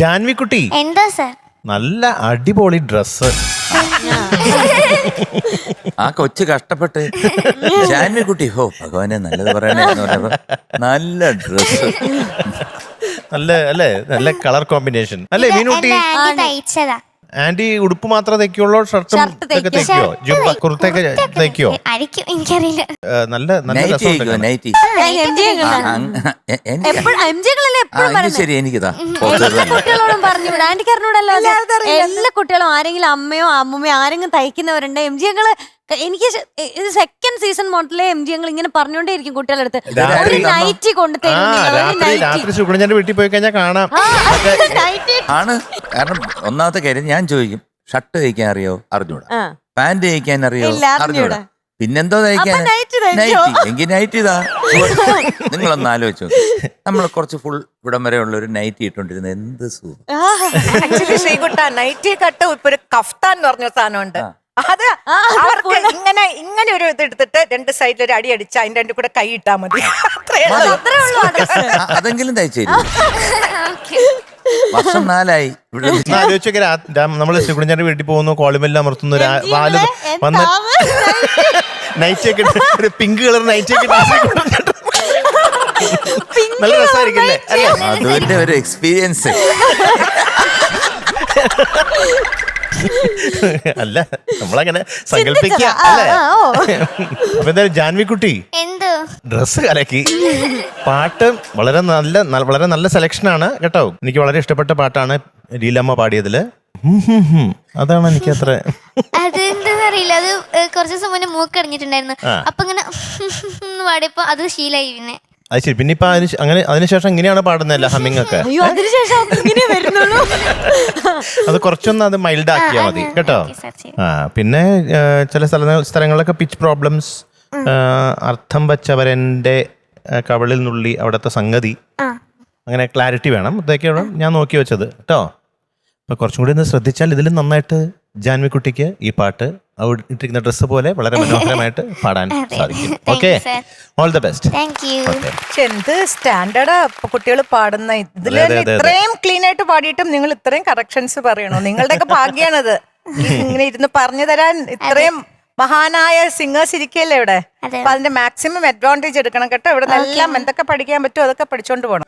ജാൻവിക്കുട്ടി. എന്താ സർ? നല്ല അടിപൊളി ഡ്രസ് ആ കൊച്ചു കഷ്ടപ്പെട്ട്. ജാൻവിക്കുട്ടി ഹോ ഭഗവാനെ നല്ലത് പറയണേ എന്ന് പറഞ്ഞപ്പോ നല്ല ഡ്രസ് നല്ല അല്ലേ നല്ല കളർ കോമ്പിനേഷൻ. അല്ലേ മീനുട്ടി? തയ്ച്ചതാ. ആന്റി ഉടുപ്പ് മാത്രമേ തയ്ക്കുള്ളൂ ഷർട്ടും ഷർട്ട് ഒക്കെ തയ്ക്കും. തയ്ക്കോ ജുബ്ബ കുർത്തയൊക്കെ അടിക്കും എനിക്കറിയില്ല. ഏ, നല്ല നല്ല നൈറ്റി എം ജി എപ്പോഴും എം ജികളല്ലേ എങ്കിൽ ശരി എനിക്കിതാ. എല്ലാ കുട്ടികളോടും പറഞ്ഞു വിടാം അത്. എല്ലാ കുട്ടികളും ആരെങ്കിലും അമ്മയോ അമ്മൂമ്മയോ ആരെങ്കിലും തയ്ക്കുന്നവരുണ്ട് എം ജി ഞങ്ങൾ എനിക്ക് ഇത് സെക്കൻഡ് സീസൺ മോഡലേ എം ജി ഞങ്ങൾ ഇങ്ങനെ പറഞ്ഞോണ്ടേയിരിക്കും കുട്ടികളുടെ അടുത്ത് രാത്രി ഒരു നൈറ്റി കൊണ്ട് വീട്ടിൽ പോയി കഴിഞ്ഞാൽ കാണാം. ആണ്. കാരണം ഒന്നാമത്തെ കാര്യം ഞാൻ ചോദിക്കും ഷർട്ട് തയ്ക്കാൻ അറിയോ? അറിഞ്ഞൂടാ. പാന്റ് തയ്ക്കാൻ അറിയോ? അറിഞ്ഞൂടാ. പിന്നെന്തോ തയ്ക്കാൻ? നൈറ്റി എങ്കിൽ നൈറ്റ് ഇതാ. നിങ്ങളൊന്ന് ആലോചിച്ചു നമ്മൾ കുറച്ച് ഫുൾ ഇവിടം വരെ ഉള്ള ഒരു നൈറ്റി ഇട്ടോണ്ടിരുന്നത് എന്ത് സുഖം. ആക്ച്വലി ശ്രീകുട്ട നൈറ്റി കട്ട് ഇപ്പൊ ഒരു കഫ്താൻ എന്ന് പറഞ്ഞ സാധനമുണ്ട്. അത് അവർക്ക് ഇങ്ങനെ ഇങ്ങനെ ഒരു ഇത് എടുത്തിട്ട് രണ്ട് സൈഡിൽ ഒരു അടി അടിച്ച് അതിന്റെ രണ്ടു കൂടെ കൈ ഇട്ടാ മതി. അത്രേ ഉള്ളൂ. അത്രേ ഉള്ളൂ ആ അതെങ്കിലും വർഷം നാലായി. ഇവിടെ ഒന്ന് ആലോചിച്ചൊക്കെ നമ്മൾ സുഗുണന്റെ വീട്ടിൽ പോകുന്നു കോളിമെല്ലാം അമർത്തുന്നു വാൽ വന്ന് നൈറ്റ് ഒക്കെ ഇട്ട് ഒരു പിങ്ക് കളർ നൈറ്റ് ഒക്കെ ഇട്ട് നല്ല രസമായിരിക്കില്ലേ? അല്ലേ? ഒരു എക്സ്പീരിയൻസ് അല്ല നമ്മളങ്ങനെ സങ്കല്പിക്കുക അല്ലേ. അപ്പൊ എന്തായാലും ജാൻവിക്കുട്ടി എന്ത്? ഡ്രസ്സ് കലക്കി. പാട്ട് വളരെ നല്ല വളരെ നല്ല സെലക്ഷൻ ആണ് കേട്ടോ. എനിക്ക് വളരെ ഇഷ്ടപ്പെട്ട പാട്ടാണ് ലീലമ്മ പാടിയതിൽ. അതാണ് എനിക്ക് അത്ര അറിയില്ല അത് കുറച്ച് ദിവസം മുന്നേ മൂക്കടിഞ്ഞിട്ടുണ്ടായിരുന്നു. അപ്പൊ ഇങ്ങനെ പാടിയപ്പോ അത് ശീലായി പിന്നെ. അത് ശരി. പിന്നെ ഇപ്പൊ അതിന് ശ- അങ്ങനെ അതിനുശേഷം ഇങ്ങനെയാണ് പാടുന്നതല്ല ഹമ്മിങ് ഒക്കെ അയ്യോ അതിനുശേഷം അവർക്ക് ഇങ്ങനെ വരുന്നുള്ളൂ. അത് കുറച്ചൊന്ന് അത് മൈൽഡ് ആക്കിയാൽ മതി. കേട്ടോ. ആ പിന്നെ ആ, ചില സ്ഥല സ്ഥലങ്ങളിലൊക്കെ പിച്ച് പ്രോബ്ലംസ് അർത്ഥം വച്ചവരെന്റെ ആ, കവളിൽ നുള്ളി അവിടുത്തെ സംഗതി. അങ്ങനെ ക്ലാരിറ്റി വേണം. ഇതൊക്കെയാണ് ഞാൻ നോക്കി വെച്ചത്. കേട്ടോ? അപ്പൊ കുറച്ചും കൂടി ഒന്ന് ശ്രദ്ധിച്ചാൽ ഇതിലും നന്നായിട്ട് ജാൻവിക്കുട്ടിക്ക് ഈ പാട്ട് ഇട്ടിരിക്കുന്ന ഡ്രസ്സ് പോലെ വളരെ മനോഹരമായിട്ട് പാടാൻ സാധിക്കും. Okay all the best thank you പക്ഷെ എന്ത് സ്റ്റാൻഡേർഡാ കുട്ടികൾ പാടുന്ന ഇതിൽ. ഇത്രയും ക്ലീൻ ആയിട്ട് പാടിയിട്ടും നിങ്ങൾ ഇത്രയും കറക്ഷൻസ് പറയണോ? നിങ്ങളുടെയൊക്കെ ഭാഗ്യാണത്. ഇങ്ങനെ ഇരുന്ന് പറഞ്ഞു തരാൻ ഇത്രയും മഹാനായ സിംഗേഴ്സ് ഇരിക്കല്ലേ ഇവിടെ? അപ്പൊ അതിന്റെ മാക്സിമം അഡ്വാന്റേജ് എടുക്കണം കേട്ടോ. ഇവിടെ എല്ലാം എന്തൊക്കെ പഠിക്കാൻ പറ്റുമോ അതൊക്കെ പഠിച്ചോണ്ട് പോകണം